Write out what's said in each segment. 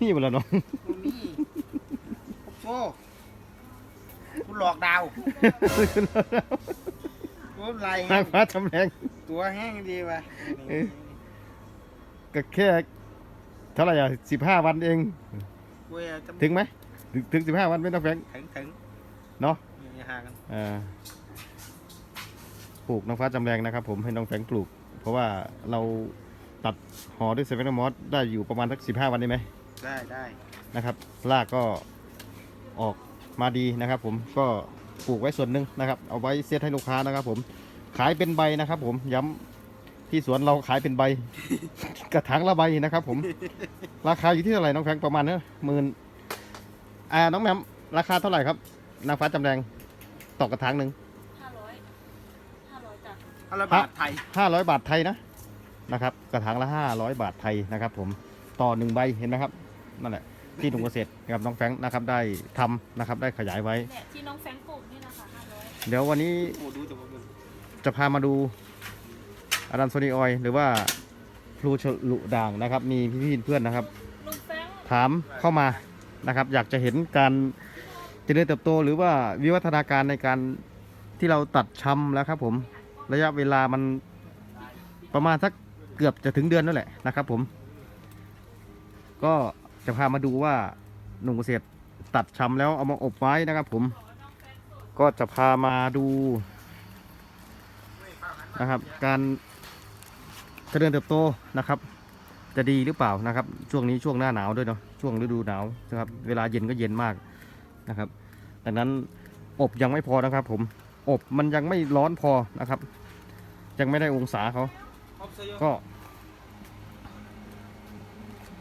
นี่หมดแล้วเนาะกูมีโซ่กูหลอกดาวกูไรนางฟ้าจำแรงตัวแห้งดีว่ะเอ๊ะก็แค่เท่าไหร่อะสิบห้าวันเองกูจะถึงไหมถึงถึงสิบห้าวันไม่ต้องแฟงถึงถึงเนาะ อย่าห่างกันอ่าปลูกน้องฟ้าจำแรงนะครับผมให้น้องแฟงปลูก เพราะว่าเราตัดห่อด้วยเซเว่นมอสได้อยู่ประมาณสักสิบห้าวันได้ไหม ได้ได้นะครับรากก็ออกมาดีนะครับผมก็ปลูกไว้ส่วนหนึ่งนะครับเอาไว้เซตให้ลูกค้านะครับผมขายเป็นใบนะครับผมย้ำที่สวนเราขายเป็นใบ กระถางละใบนะครับ ผม ราคาอยู่ที่เท่าไหร่น้องแฟงประมาณเนอะหมื่นอ่าน้องแมมราคาเท่าไหร่ครับ นางฟ้าจำแรงต่อกระถางหนึ่งห้าร้อยห้าร้อยจ้ะเอาละบาทไทยห้าร้อยบาทไทยนะนะครับ กระถางละห้าร้อยบาทไทยนะครับ ผมต่อหนึ่งใบเห็นไหมครับ นั่นแหละที่หนุ่มเกษตรกับน้องแฟรงค์นะครับได้ทำนะครับได้ขยายไว้ เนี่ยที่น้องแฟรงค์ปลูกนี่นะคะห้าร้อยเดี๋ยววันนี้โอ้ดูแต่ว่ามันจะพามาดูอารันโซนีออยหรือว่าพลูฉลุด่างนะครับ มีพี่ๆเพื่อนนะครับ ลุงแฟรงค์ถามเข้ามานะครับ อยากจะเห็นการเจริญเติบโต หรือว่าวิวัฒนาการในการที่เราตัดชำแล้วครับผมระยะเวลามันประมาณสักเกือบจะถึงเดือนนั่นแหละนะครับ ผม ก็ จะพามาดูว่าหนุ่มเกษตรตัดชำแล้วเอามาอบไว้นะครับ ผม ก็จะพามาดูนะครับ การเจริญเติบโตนะครับ จะดีหรือเปล่านะครับ ช่วงนี้ช่วงหน้าหนาวด้วยเนาะช่วงฤดูหนาวนะครับ เวลาเย็นก็เย็นมากนะครับดังนั้นอบยังไม่พอนะครับ ผมอบมันยังไม่ร้อนพอนะครับ ยังไม่ได้องศาเขาออฟเซโยก็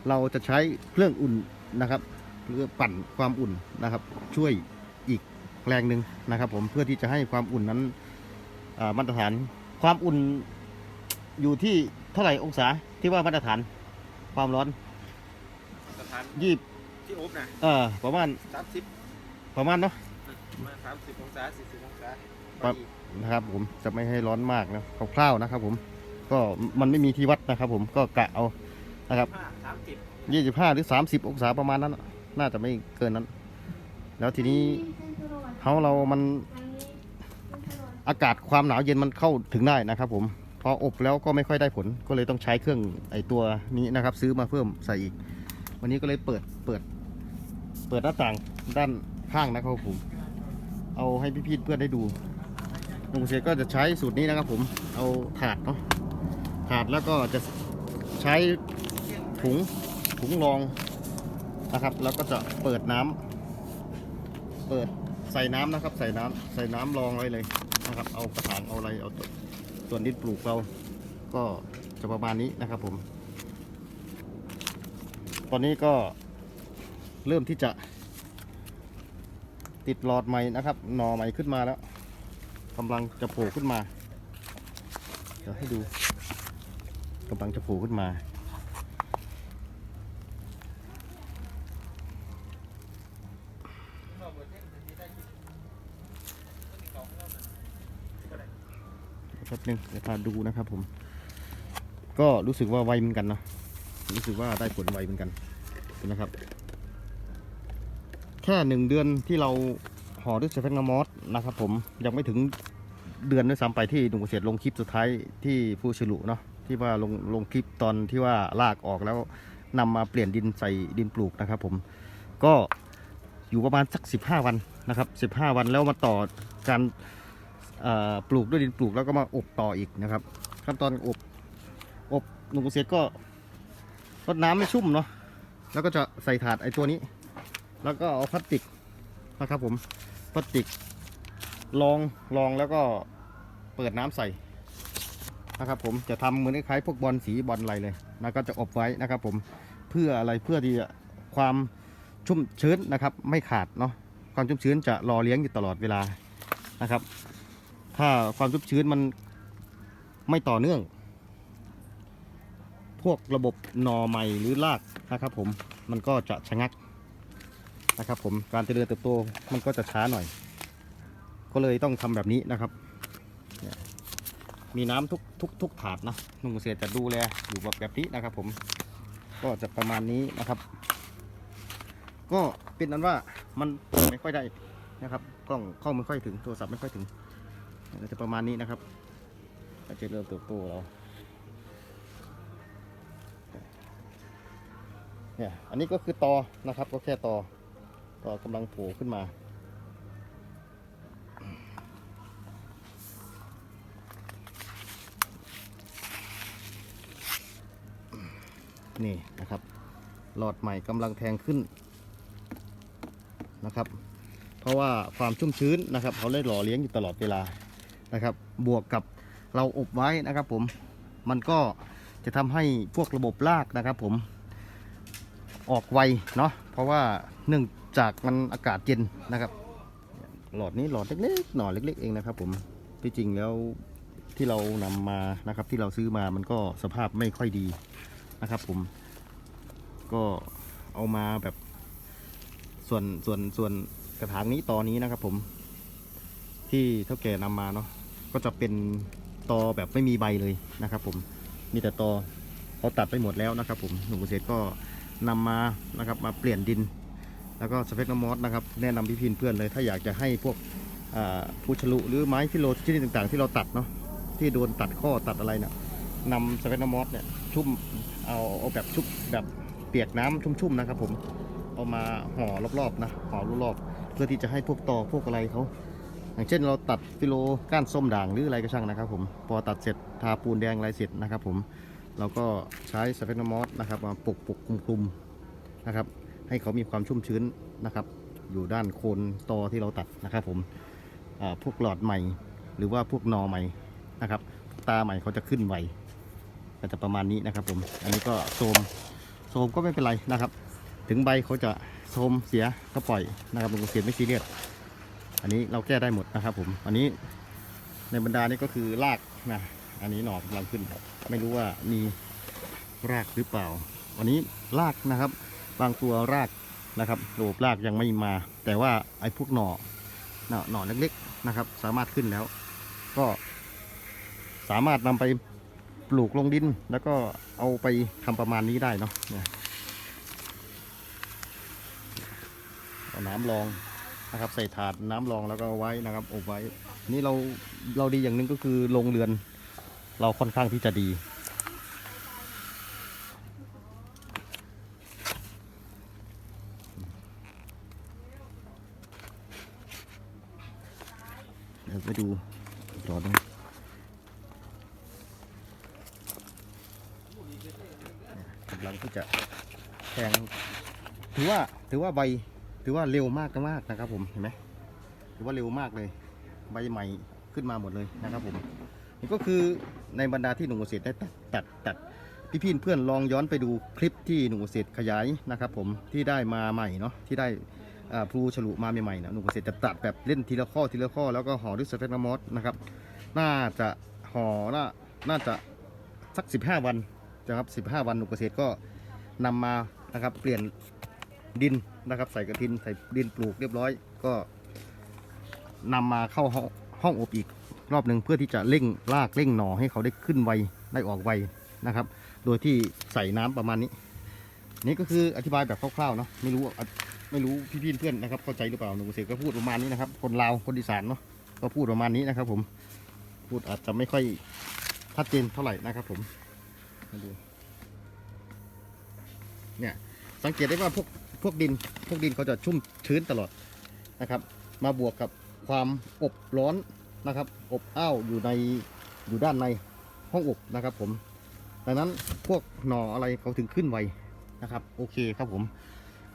เราจะใช้เครื่องอุ่นนะครับเพื่อปั่นความอุ่นนะครับ ช่วยอีกแรงหนึ่งนะครับ ผมเพื่อที่จะให้ความอุ่นนั้นอ่ามาตรฐานความอุ่นอยู่ที่เท่าไหร่องศาที่ว่ามาตรฐานความร้อนสถานยี่ที่อบนะเออประมาณสามสิบประมาณเนาะมาสามสิบองศาสี่สิบองศาครับนะครับ ผมจะไม่ให้ร้อนมากนะคร่าวๆนะครับ ผมก็มันไม่มีที่วัดนะครับ ผมก็กะเอา นะครับห้าสามสิบยี่สิบห้าหรือสามสิบองศาประมาณนั้น น่ะน่าจะไม่เกินนั้น แล้วทีนี้เฮาเรามันอากาศความหนาวเย็นมันเข้าถึงได้นะครับผมพออบแล้วก็ไม่ค่อยได้ผลก็เลยต้องใช้เครื่องไอตัวนี้นะครับ ซื้อมาเพิ่มใส่อีก วันนี้ก็เลยเปิดเปิด เปิดหน้าต่างด้านข้างนะครับผม เอาให้พี่ๆเพื่อนได้ดูลุงเสียก็จะใช้สูตรนี้นะครับผมเอาถาดเนาะถาดแล้วก็จะใช้ ถุงถุงรองนะครับ แล้วก็จะเปิดน้ำเปิดใส่น้ำนะครับ ใส่น้ำใส่น้ำรองไว้เลยนะครับ เอากระถางเอาอะไรเอาตัวส่วนดินปลูกเรา ก็จะประมาณนี้นะครับผม ตอนนี้ก็เริ่มที่จะ ติดหลอดใหม่นะครับหน่อใหม่ขึ้นมาแล้วกำลังจะโผล่ขึ้นมา เดี๋ยวให้ดูกำลังจะโผล่ขึ้นมา แป๊บนึงเดี๋ยวพาดูนะครับผม ก็รู้สึกว่าไวเหมือนกันเนาะรู้สึกว่าได้ผลไวเหมือนกันนะครับ แค่หนึ่งเดือนที่เราห่อด้วยเซฟเฟนมอสนะครับ ผมยังไม่ถึงเดือนด้วยซ้ำไปที่หนุ่มเกษตรลงคลิปสุดท้ายที่ผู้ฉลุเนาะที่ว่าลงลงคลิปตอนที่ว่าลากออกแล้วนำมาเปลี่ยนดินใส่ดินปลูกนะครับ ผมก็อยู่ประมาณสัก 15 วันนะครับ 15 วันแล้วมาต่อ การปลูกด้วยดินปลูกแล้วก็มาอบต่ออีกนะครับขั้นตอนอบอบหนุ่มเกษตรก็รดน้ำไม่ชุ่มเนาะแล้วก็จะใส่ถาดไอ้ตัวนี้ แล้วก็เอาพลาสติกนะครับผมพลาสติกรองรองแล้วก็เปิดน้ำใส่นะครับผมจะทำเหมือนคล้ายพวกบอลสีบอลอะไรเลยแล้วก็จะอบไว้นะครับผมเพื่ออะไรเพื่อที่จะความชุ่มชื้นนะครับ ไม่ขาดเนาะความชุ่มชื้นจะรอเลี้ยงอยู่ตลอดเวลา นะครับ ถ้าความชุ่มชื้นมันไม่ต่อเนื่อง พวกระบบหนอใหม่หรือรากนะครับ ผมมันก็จะชะงักนะครับ ผมการเจริญเติบโตมันก็จะช้าหน่อย ก็เลยต้องทำแบบนี้นะครับ มีน้ำทุกทุกทุกถาดนะหนุ่มเกษตรจะดูแลอยู่แบบแบบนี้นะครับ ผมก็จะประมาณนี้นะครับ ก็เป็นนั้นว่ามันไม่ค่อยได้ นะครับกล้องเข้าไม่ค่อยถึงโทรศัพท์ไม่ค่อยถึงก็จะประมาณนี้นะครับก็จะเริ่มเติบโตเราเนี่ยอันนี้ก็คือตอนะครับ ก็แค่ตอตอกำลังโผล่ขึ้นมานี่นะครับ หลอดใหม่กำลังแทงขึ้นนะครับ ราะว่าความชุ่มชื้นนะครับเขาได้หล่อเลี้ยงอยู่ตลอดเวลานะครับ บวกกับเราอบไว้นะครับ ผมมันก็จะทำให้พวกระบบรากนะครับ ผมออกไวเนาะเพราะว่าเนื่องจากมันอากาศเย็นนะครับ หลอดนี้หลอดเล็กๆหน่อเล็ก ๆ เองนะครับ ผมที่จริงแล้วที่เรานำมานะครับ ที่เราซื้อมามันก็สภาพไม่ค่อยดีนะครับ ผมก็เอามาแบบส่วนส่วนส่วน กระถางนี้ตอนี้นะครับผม ที่เท่าแก่นำมาเนาะก็จะเป็นตอแบบไม่มีใบเลยนะครับ ผมมีแต่ตอเขาตัดไปหมดแล้วนะครับ ผมหนุ่มเกษตรก็นำมานะครับมาเปลี่ยนดิน แล้วก็สเปกน้ำมอสนะครับแนะนำพี่พินเพื่อนเลย ถ้าอยากจะให้พวกอ่าพูชลุหรือไม้ฟิโลชนิดต่างๆ ที่เราตัดเนาะที่โดนตัดข้อตัดอะไรเนี่ยนำสเปกนมอสเนี่ยชุ่มเอาเอาแบบชุบแบบเปียกน้ำชุ่มๆนะครับผมเอามาห่อรอบๆนะห่อรอบๆ พื่อที่จะให้พวกตอพวกอะไรเขาอย่างเช่นเราตัดฟิโลก้านส้มด่างหรืออะไรก็ช่างนะครับผมพอตัดเสร็จทาปูนแดงอะไรเสร็จนะครับผมเราก็ใช้สเปนมอสนะครับมาปกปกคลุมคลุมนะครับให้เขามีความชุ่มชื้นนะครับ อยู่ด้านโคนตอที่เราตัดนะครับผมพวกหลอดใหม่ หรือว่าพวกนอใหม่นะครับ ตาใหม่เขาจะขึ้นไวก็จะประมาณนี้นะครับผมอันนี้ก็โทมโทมก็ไม่เป็นไรนะครับ ถึงใบเขาจะโทมเสียก็ปล่อยนะครับลุงเกษตรไม่ซีเรียสอันนี้เราแก้ได้หมดนะครับ ผม อันนี้ในบรรดานี้ก็คือรากนะอันนี้หน่อกำลังขึ้นไม่รู้ว่ามีรากหรือเปล่า อันนี้รากนะครับ บางตัวรากนะครับระบบรากยังไม่มา แต่ว่าไอ้พวกหน่อหน่อหนอเล็กๆนะครับ สามารถขึ้นแล้ว ก็สามารถนำไปปลูกลงดิน แล้วก็เอาไปทำประมาณนี้ได้เนาะ เนี่ยเอาน้ำรองนะครับ ใส่ถาดน้ำรองแล้วก็ไว้นะครับอบไว้ นี่เราเราดีอย่างหนึ่งก็คือโรงเรือน เราค่อนข้างที่จะดี เดี๋ยวไปดูต่อตรงกำลังที่จะแทงถือว่าถือว่าใบ ถือว่าเร็วมากมากนะครับ ผมเห็นไหมถือว่าเร็วมากเลยใบใหม่ขึ้นมาหมดเลยนะครับ ผมนี่ก็คือในบรรดาที่หนุ่มเกษตรได้ตัดตัดตัดพี่พี่เพื่อนลองย้อนไปดูคลิปที่หนุ่มเกษตรขยายนะครับ ผมที่ได้มาใหม่เนาะที่ได้พลูฉลุมาใหม่ๆนะหนุ่มเกษตรจะตัดแบบเล่นทีละข้อทีละข้อแล้วก็ห่อด้วยสเฟกนมอสนะครับ น่าจะห่อน่าน่าจะสัก 15 วันนะครับ15 วันหนุ่มเกษตรก็นำมานะครับเปลี่ยน ดินนะครับ ใส่กระทินใส่ดินปลูกเรียบร้อยก็นำมาเข้าห้องห้องอบอีกรอบหนึ่งเพื่อที่จะเร่งรากเร่งหน่อให้เขาได้ขึ้นไวได้ออกไวนะครับ โดยที่ใส่น้ำประมาณนี้ นี่ก็คืออธิบายแบบคร่าวๆเนาะไม่รู้ไม่รู้พี่ๆเพื่อนนะครับเข้าใจหรือเปล่าหนุ่มเกษตรก็พูดประมาณนี้นะครับ คนลาวคนอีสานเนาะก็พูดประมาณนี้นะครับ ผมพูดอาจจะไม่ค่อยชัดเจนเท่าไหร่นะครับ ผมมาดูเนี่ยสังเกตได้ว่าพวก พวกดินพวกดินเขาจะชุ่มชื้นตลอดนะครับ มาบวกกับความอบร้อนนะครับ อบอ้าวอยู่ในอยู่ด้านในห้องอบนะครับ ผม ดังนั้นพวกหน่ออะไรเขาถึงขึ้นไวนะครับ โอเคครับผม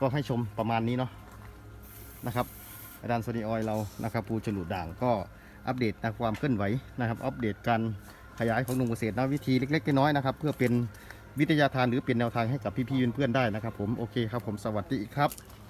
ก็ให้ชมประมาณนี้เนาะนะครับอาจารย์โซนีออยเรานะครับภูจลุด่างก็อัปเดตนะความเคลื่อนไหวนะครับ อัปเดตการขยายของหนุ่มเกษตรนะวิธีเล็กๆน้อยๆนะครับ เพื่อเป็น วิทยาทานหรือเปลี่ยนแนวทางให้กับพี่ๆเพื่อนๆได้นะครับผมโอเคครับผมสวัสดีครับ